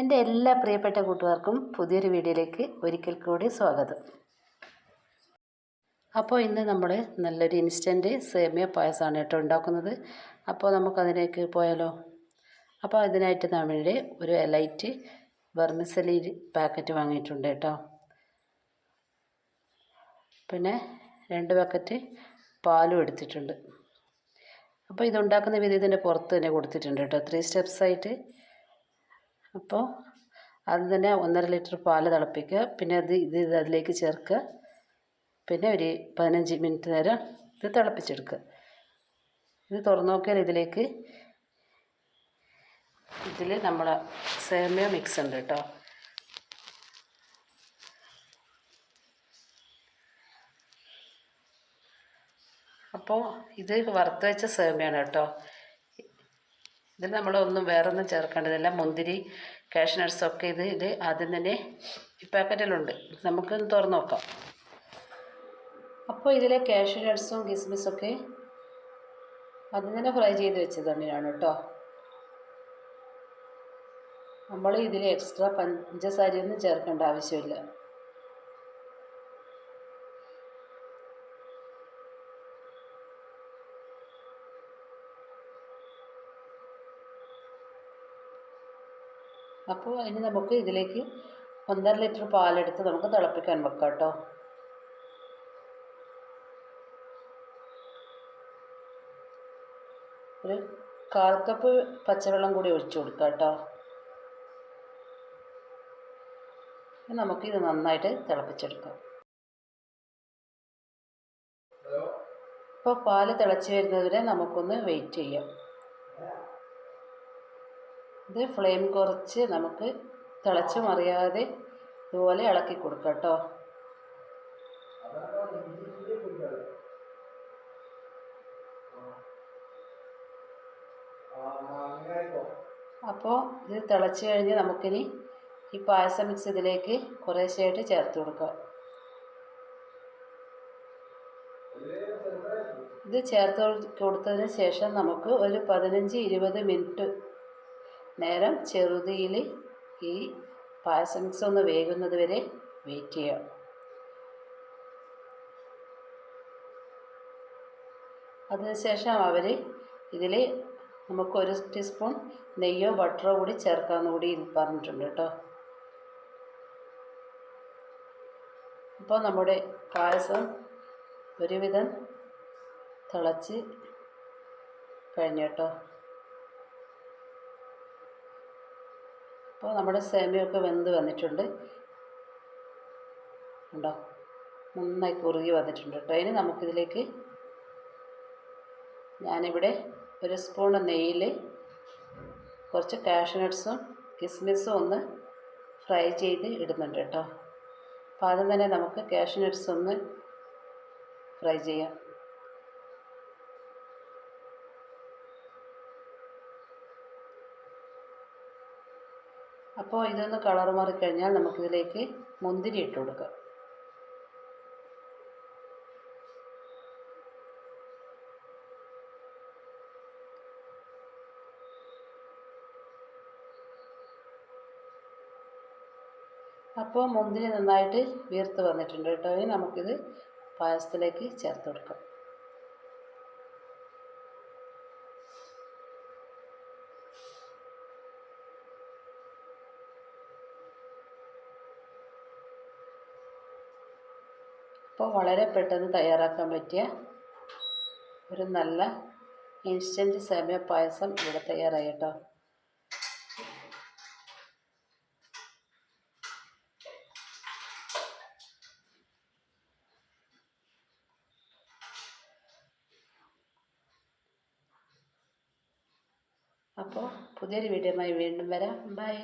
എന്റെ എല്ലാ പ്രിയപ്പെട്ട കൂട്ടുകാർക്കും പുതിയൊരു വീഡിയോയിലേക്ക് ഒരിക്കൽ കൂടി സ്വാഗതം. അപ്പോൾ ഇന്ന് നമ്മൾ നല്ലൊരു ഇൻസ്റ്റന്റ് സേമിയ പായസമാണ് കേട്ടോ ഉണ്ടാക്കുന്നത്. അപ്പോൾ നമുക്കതിലേക്ക് പോയാലോ? അപ്പോൾ അതിനായിട്ട് നമ്മൾ ഒരു എലൈറ്റ് വെർമിസലി പാക്കറ്റ് വാങ്ങിയിട്ടുണ്ട് കേട്ടോ. പിന്നെ രണ്ട് പാക്കറ്റ് പാലും എടുത്തിട്ടുണ്ട്. അപ്പോൾ ഇതുണ്ടാക്കുന്ന വിധി ഇതിന്റെ പുറത്ത് തന്നെ കൊടുത്തിട്ടുണ്ട് കേട്ടോ. ത്രീ സ്റ്റെപ്സ് ആയിട്ട് അപ്പോൾ അത് തന്നെ ഒന്നര ലിറ്റർ പാൽ തിളപ്പിക്കുക. പിന്നെ അത് ഇത് അതിലേക്ക് ചേർക്കുക. പിന്നെ ഒരു പതിനഞ്ച് മിനിറ്റ് നേരം ഇത് തിളപ്പിച്ചെടുക്കുക. ഇത് തുറന്നു നോക്കിയാൽ ഇതിലേക്ക് ഇതിൽ നമ്മൾ സേമിയ മിക്സ് ഉണ്ട് കേട്ടോ. അപ്പോൾ ഇത് വറുത്ത് വെച്ച സേമിയാണ് കേട്ടോ. ഇതിൽ നമ്മളൊന്നും വേറൊന്നും ചേർക്കേണ്ടതില്ല. മുന്തിരി കാഷ്നട്ട്സൊക്കെ ഇത് ഇത് ആദ്യം തന്നെ ഈ പാക്കറ്റിലുണ്ട് നമുക്ക് തുറന്ന് നോക്കാം. അപ്പോൾ ഇതിലെ കാഷ്നട്ട്സും കിസ്മിസൊക്കെ ആദ്യം തന്നെ ഫ്രൈ ചെയ്ത് വെച്ചത് തന്നെയാണ് കേട്ടോ. നമ്മൾ ഇതിൽ എക്സ്ട്രാ പഞ്ചസാരയൊന്നും ചേർക്കേണ്ട ആവശ്യമില്ല. അപ്പോൾ ഇനി നമുക്ക് ഇതിലേക്ക് ഒന്നര ലിറ്റർ പാലെടുത്ത് നമുക്ക് തിളപ്പിക്കാൻ വെക്കാം കേട്ടോ. ഒരു കാൽ കപ്പ് പച്ചവെള്ളം കൂടി ഒഴിച്ചു കൊടുക്കാം കേട്ടോ. നമുക്കിത് നന്നായിട്ട് തിളപ്പിച്ചെടുക്കാം. ഇപ്പോൾ പാൽ തിളച്ച് വരുന്നതുവരെ നമുക്കൊന്ന് വെയിറ്റ് ചെയ്യാം. ഇത് ഫ്ലെയിം കുറച്ച് നമുക്ക് തിളച്ച് മറിയാതെ ഇതുപോലെ ഇളക്കി കൊടുക്കാം കേട്ടോ. അപ്പോൾ ഇത് തിളച്ച് കഴിഞ്ഞ് നമുക്കിനി ഈ പായസം മിക്സ് ഇതിലേക്ക് കുറേശ്ശെയായിട്ട് ചേർത്ത് കൊടുക്കാം. ഇത് ചേർത്ത് കൊടുത്തതിന് ശേഷം നമുക്ക് ഒരു പതിനഞ്ച് ഇരുപത് മിനിറ്റ് നേരം ചെറുതിയിൽ ഈ പായസം മിക്സ് ഒന്ന് വേകുന്നത് വരെ വെയിറ്റ് ചെയ്യാം. അതിനുശേഷം അവർ ഇതിൽ നമുക്ക് ഒരു ടീസ്പൂൺ നെയ്യോ ബട്ടറോ കൂടി ചേർക്കാമെന്ന് കൂടി പറഞ്ഞിട്ടുണ്ട് കേട്ടോ. അപ്പോൾ നമ്മുടെ പായസം ഒരുവിധം തിളച്ച് കഴിഞ്ഞു കേട്ടോ. അപ്പോൾ നമ്മുടെ സേമിയൊക്കെ വെന്ത് വന്നിട്ടുണ്ട്. ഉണ്ടോ നന്നായി കുറുകി വന്നിട്ടുണ്ട് കേട്ടോ. ഇനി നമുക്കിതിലേക്ക് ഞാനിവിടെ ഒരു സ്പൂൺ നെയ്യിൽ കുറച്ച് കാഷ്നട്ട്സും കിസ്മിസും ഒന്ന് ഫ്രൈ ചെയ്ത് ഇടുന്നുണ്ട് കേട്ടോ. അപ്പോൾ ആദ്യം തന്നെ നമുക്ക് കാഷ്നട്ട്സ് ഒന്ന് ഫ്രൈ ചെയ്യാം. അപ്പോൾ ഇതൊന്ന് കളർ മാറിക്കഴിഞ്ഞാൽ നമുക്കിതിലേക്ക് മുന്തിരി ഇട്ട് കൊടുക്കാം. അപ്പോൾ മുന്തിരി നന്നായിട്ട് വീർത്ത് വന്നിട്ടുണ്ട് കേട്ടോ. ഇനി നമുക്കിത് പായസത്തിലേക്ക് ചേർത്ത് കൊടുക്കാം. അപ്പോൾ വളരെ പെട്ടെന്ന് തയ്യാറാക്കാൻ പറ്റിയ ഒരു നല്ല ഇൻസ്റ്റന്റ് സേമിയ പായസം ഇവിടെ തയ്യാറായി കേട്ടോ. അപ്പോൾ പുതിയൊരു വീഡിയോയുമായി വീണ്ടും വരാം. ബൈ